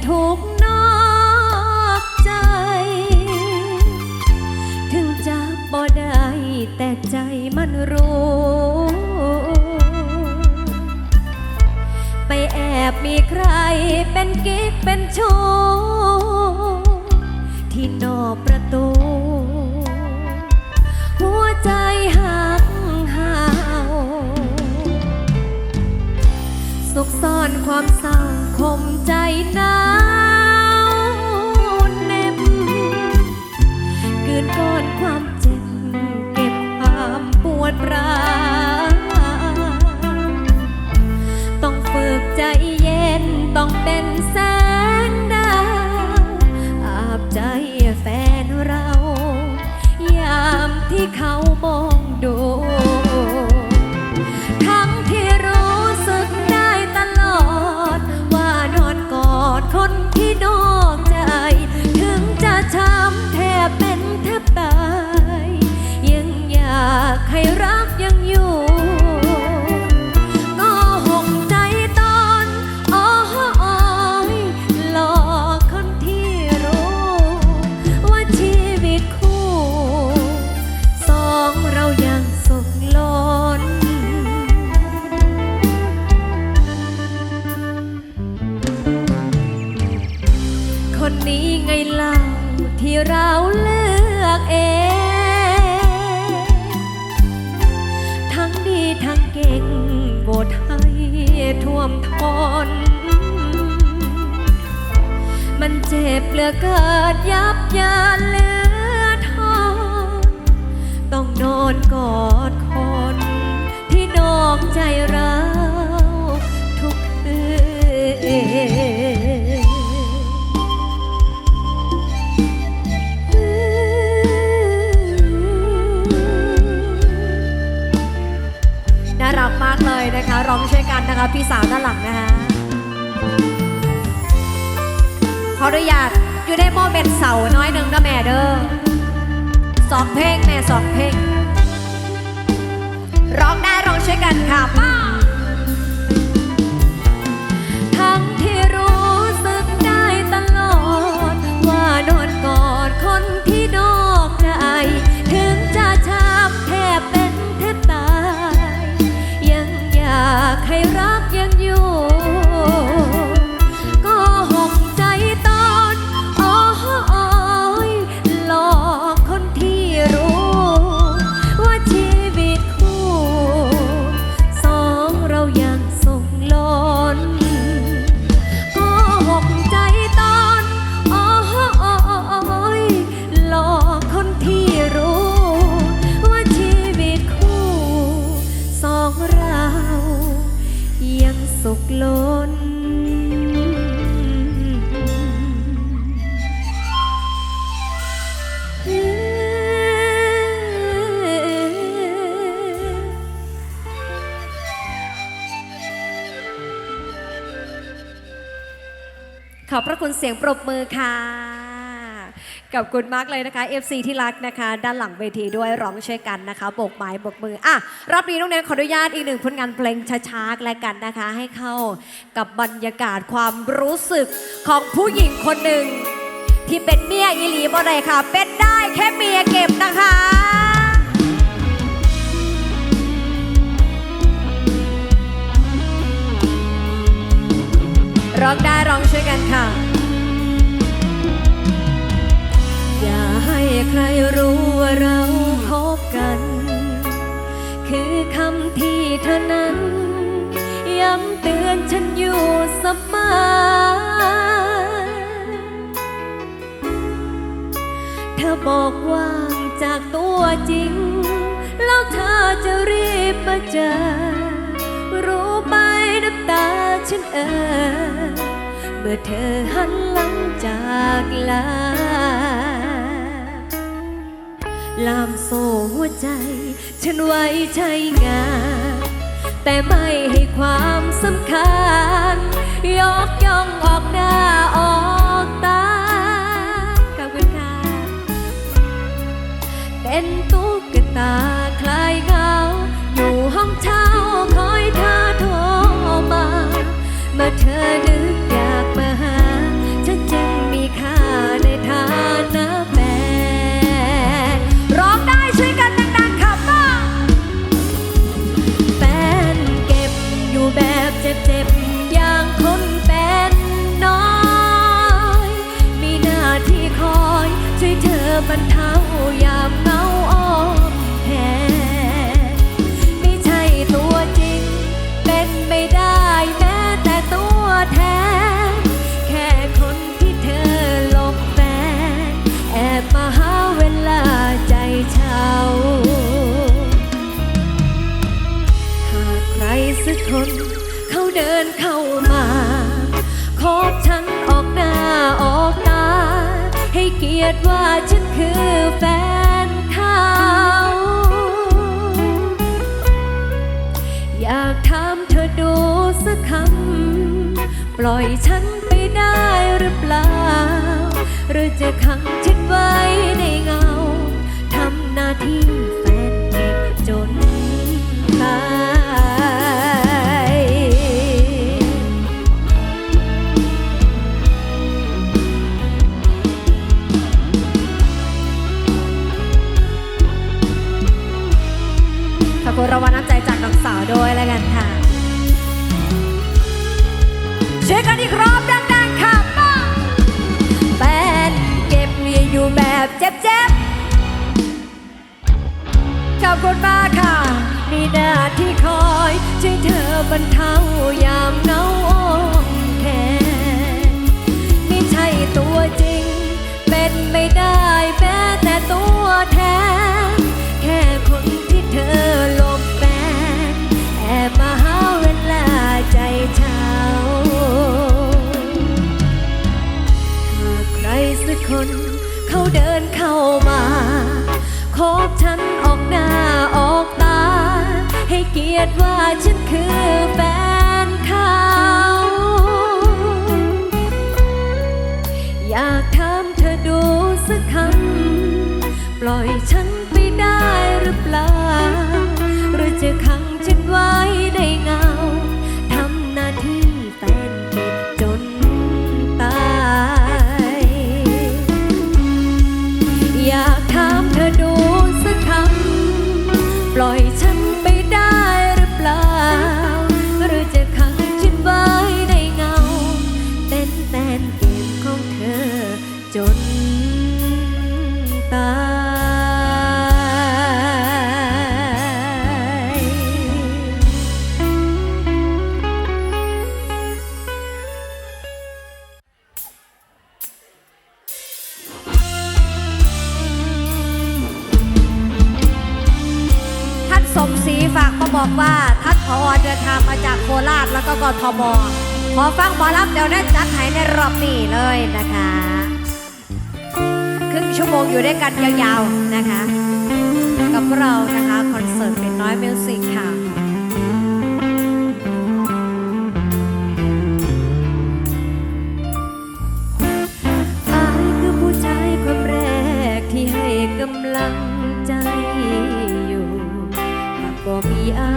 อกแต่ทุกนอกใจ ถึงจะบ่ได้แต่ใจมันรู้ ไปแอบมีใครเป็นกิ๊กเป็นชู้ที่นอกประตู หัวใจหักหาวสุขซ่อนความเศร้า คมใจหนาวเน็บกืนก้อน ไงเล่าที่เราเลือกเอง ทั้งดีทั้งเก่งโบทให้ท่วมทน มันเจ็บเหลือเกินยับยานเลือ นะคะ พี่สาวด้านหลังนะคะขออนุญาตอยู่ในโมเมนต์เสาน้อยหนึ่งนะแม่เด้อสองเพลงแม่สองเพลงร้องได้ร้องช่วยกันค่ะป้าทั้งที่รู้สึกได้ตลอดว่านอนกอ ขอบพระคุณเสียงปรบมือค่ะกับคุณมากเลยนะคะ FC ที่รักนะคะ ด้านหลังเวทีด้วยร้องช่วยกันนะคะโบกไม้โบกมืออะรอบนี้น้องเนนขออนุญาตอีกหนึ่งผลงานเพลงช้าๆแล้วกันนะคะ ให้เข้ากับบรรยากาศความรู้สึกของผู้หญิงคนหนึ่งที่เป็นเมียอีหลีบ่ได้ค่ะ เป็นได้แค่เมียเก็บนะคะ ร้องได้ร้องช่วยกันค่ะ อย่าให้ใครรู้ว่าเราคบกัน คือคำที่เธอนั้น ย้ำเตือนฉันอยู่เสมอเธอบอกว่างจากตัวจริง แล้วเธอจะรีบมาเจอ รู้ไหมน้ำตา ฉันเออเมื่อเธอหันหลังจากลา ลามโซ่หัวใจ ฉันไว้ใช้งาน แต่ไม่ให้ความสำคัญ ยกย่องออกหน้าออกตาขอบคุณค่ะเป็นตุ๊ก ปล่อยฉันไปได้หรือเปล่า หรือจะขังฉันไว้ในเงา ทำหน้าที่แฟนเก็บจน ยอยู่แบบเจ็บๆขอบคุณมากค่ะ มีหน้าที่คอยช่วยเธอบรรเทายามเหงา เขาเดินเข้ามาคบฉันออกหน้าออกตา ให้เกียรติว่าฉันคือแฟนเขา อยากถามเธอดูสักคำ ปล่อยฉันไปได้หรือเปล่า หรือจะขังฉันไว้ในเงา บอกว่าท่านผอเดินทางมาจากโคราชแล้วก็กทมขอฟังบอรับเดี๋ยวได้จัดให้ในรอบนี้เลยนะคะ ครึ่งชั่วโมงอยู่ด้วยกันยาวๆนะคะ กับเรานะคะ คอนเสิร์ตเป็นน้อยมิวสิกค่ะ อา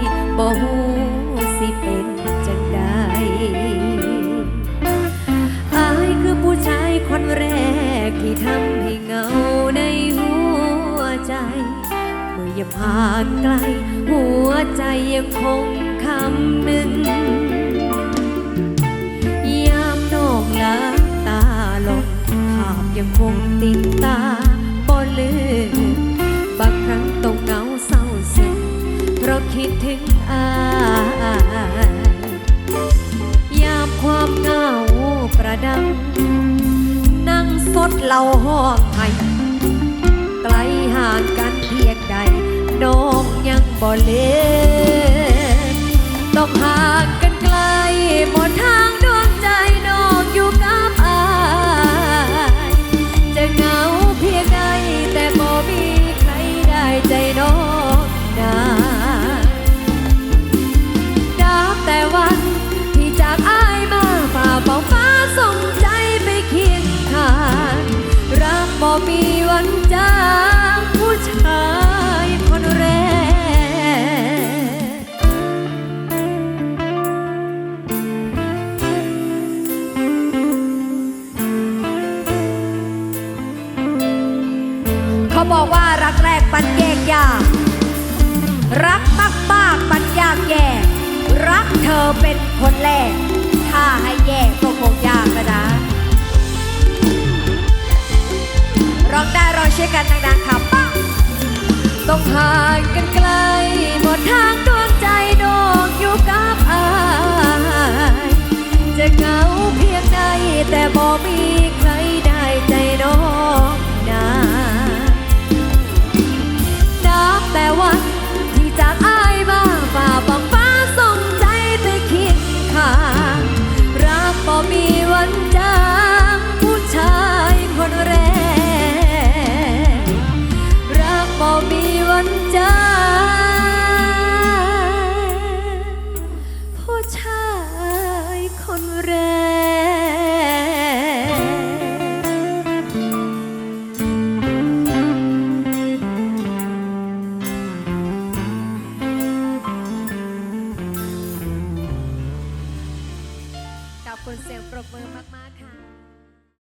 ยบ่ฮู้สิเป็นจังใดอายคือผู้ชายคนแรกที่ทำให้เหงาในหัวใจ เมื่อยามห่างไกล หัวใจยังคงคำหนึ่งยามนองล้าตาลงภาพยังคงติดตาบ่ลืม ยั อเป็นคนแรก ถ้าให้แยกก็คงยากนะนะร้องได้ร้องเชียร์กันดังๆค่ะป้าต้องห่างกันไกล หมดทางดวงใจดอกอยู่กับอาย จะเหงาเพียงใดแต่บ่มีใคร